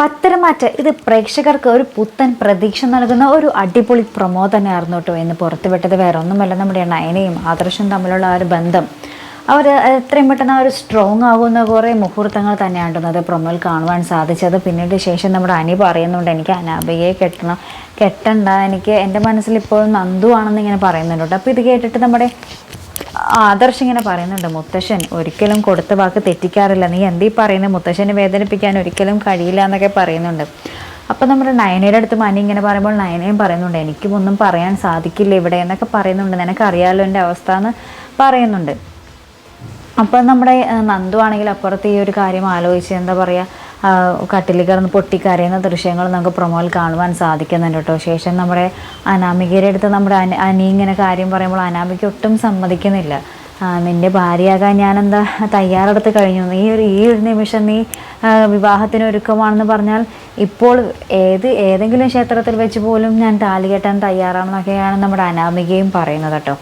പത്തരമാറ്റ് ഇത് പ്രേക്ഷകർക്ക് ഒരു പുത്തൻ പ്രതീക്ഷ നൽകുന്ന ഒരു അടിപൊളി പ്രൊമോ തന്നെയായിരുന്നു കേട്ടോ. എന്ന് പുറത്തുവിട്ടത് വേറെ ഒന്നുമല്ല നമ്മുടെ നയനയും ആദർശം തമ്മിലുള്ള ആ ഒരു ബന്ധം. അവർ എത്രയും പെട്ടെന്ന് ഒരു സ്ട്രോങ് ആകുന്ന കുറേ മുഹൂർത്തങ്ങൾ തന്നെയാണ് അത് പ്രൊമോയിൽ കാണുവാൻ സാധിച്ചത്. പിന്നീട് ശേഷം നമ്മുടെ അനി പറയുന്നുണ്ട് എനിക്ക് അനാബികയെ കെട്ടണം കെട്ടണ്ട എനിക്ക് എന്റെ മനസ്സിൽ ഇപ്പോഴും നന്ദു ആണെന്ന് ഇങ്ങനെ പറയുന്നുണ്ട് അപ്പോൾ ഇത് കേട്ടിട്ട് നമ്മുടെ ആദർശ് ഇങ്ങനെ പറയുന്നുണ്ട് മുത്തശ്ശൻ ഒരിക്കലും കൊടുത്ത വാക്ക് തെറ്റിക്കാറില്ല. നീ എന്തീ പറയുന്നത് മുത്തശ്ശനെ വേദനിപ്പിക്കാൻ ഒരിക്കലും കഴിയില്ല എന്നൊക്കെ പറയുന്നുണ്ട്. അപ്പം നമ്മുടെ നയനയുടെ അടുത്ത് മനി ഇങ്ങനെ പറയുമ്പോൾ നയനയും പറയുന്നുണ്ട് എനിക്കും ഒന്നും പറയാൻ സാധിക്കില്ല ഇവിടെ എന്നൊക്കെ പറയുന്നുണ്ട്. നിനക്കറിയാലോ എന്റെ അവസ്ഥ എന്ന് പറയുന്നുണ്ട്. അപ്പം നമ്മുടെ നന്ദു ആണെങ്കിൽ അപ്പുറത്ത് ഈ ഒരു കാര്യം ആലോചിച്ച് എന്താ പറയുക കട്ടിലിൽ കിടന്ന് പൊട്ടിക്കരയുന്ന ദൃശ്യങ്ങൾ നമുക്ക് പ്രൊമോയിൽ കാണുവാൻ സാധിക്കുന്നുണ്ട് കേട്ടോ. ശേഷം നമ്മുടെ അനാമികയുടെ അടുത്ത് നമ്മുടെ അനി ഇങ്ങനെ കാര്യം പറയുമ്പോൾ അനാമിക ഒട്ടും സമ്മതിക്കുന്നില്ല. നിന്റെ ഭാര്യയാകാൻ ഞാനെന്താ തയ്യാറെടുത്ത് കഴിഞ്ഞു? നീ ഒരു ഈ ഒരു നിമിഷം നീ വിവാഹത്തിന് ഒരുക്കമാണെന്ന് പറഞ്ഞാൽ ഇപ്പോൾ ഏത് ഏതെങ്കിലും ക്ഷേത്രത്തിൽ വെച്ച് പോലും ഞാൻ താലി കെട്ടാൻ തയ്യാറാണെന്നൊക്കെയാണ് നമ്മുടെ അനാമികയും പറയുന്നത് കേട്ടോ.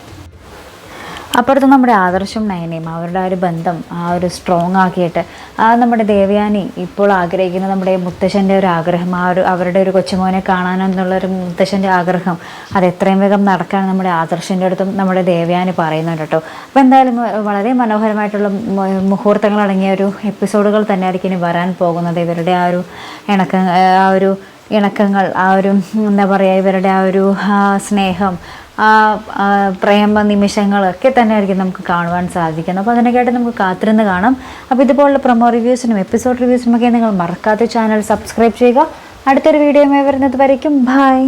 അപ്പുറത്ത് നമ്മുടെ ആദർശം നയനയും അവരുടെ ആ ഒരു ബന്ധം ആ ഒരു സ്ട്രോങ് ആക്കിയിട്ട് ആ നമ്മുടെ ദേവയാനി ഇപ്പോൾ ആഗ്രഹിക്കുന്ന നമ്മുടെ മുത്തശ്ശന്റെ ഒരു ആഗ്രഹം ആ ഒരു അവരുടെ ഒരു കൊച്ചുമോനെ കാണാനെന്നുള്ള ഒരു മുത്തശ്ശന്റെ ആഗ്രഹം അത് എത്രയും വേഗം നടക്കാൻ നമ്മുടെ ആദർശന്റെ അടുത്തും നമ്മുടെ ദേവയാനി പറയുന്നുണ്ട് കേട്ടോ. അപ്പോൾ എന്തായാലും വളരെ മനോഹരമായിട്ടുള്ള മുഹൂർത്തങ്ങൾ അടങ്ങിയ ഒരു എപ്പിസോഡുകൾ തന്നെയായിരിക്കും ഇനി വരാൻ പോകുന്നത്. ഇവരുടെ ആ ഒരു ഇണക്ക ആ ഒരു ഇണക്കങ്ങൾ ആ ഒരു എന്താ പറയുക ഇവരുടെ ആ ഒരു സ്നേഹം ആ പ്രേമ നിമിഷങ്ങളൊക്കെ തന്നെ ആയിരിക്കും നമുക്ക് കാണുവാൻ സാധിക്കുന്നത്. അപ്പോൾ അതിനൊക്കെയായിട്ട് നമുക്ക് കാത്തിരുന്ന് കാണാം. അപ്പോൾ ഇതുപോലുള്ള പ്രൊമോ റിവ്യൂസിനും എപ്പിസോഡ് റിവ്യൂസിനും ഒക്കെ നിങ്ങൾ മറക്കാത്ത ചാനൽ സബ്സ്ക്രൈബ് ചെയ്യുക. അടുത്തൊരു വീഡിയോയുമായി വരുന്നത് വരയ്ക്കും. ബൈ.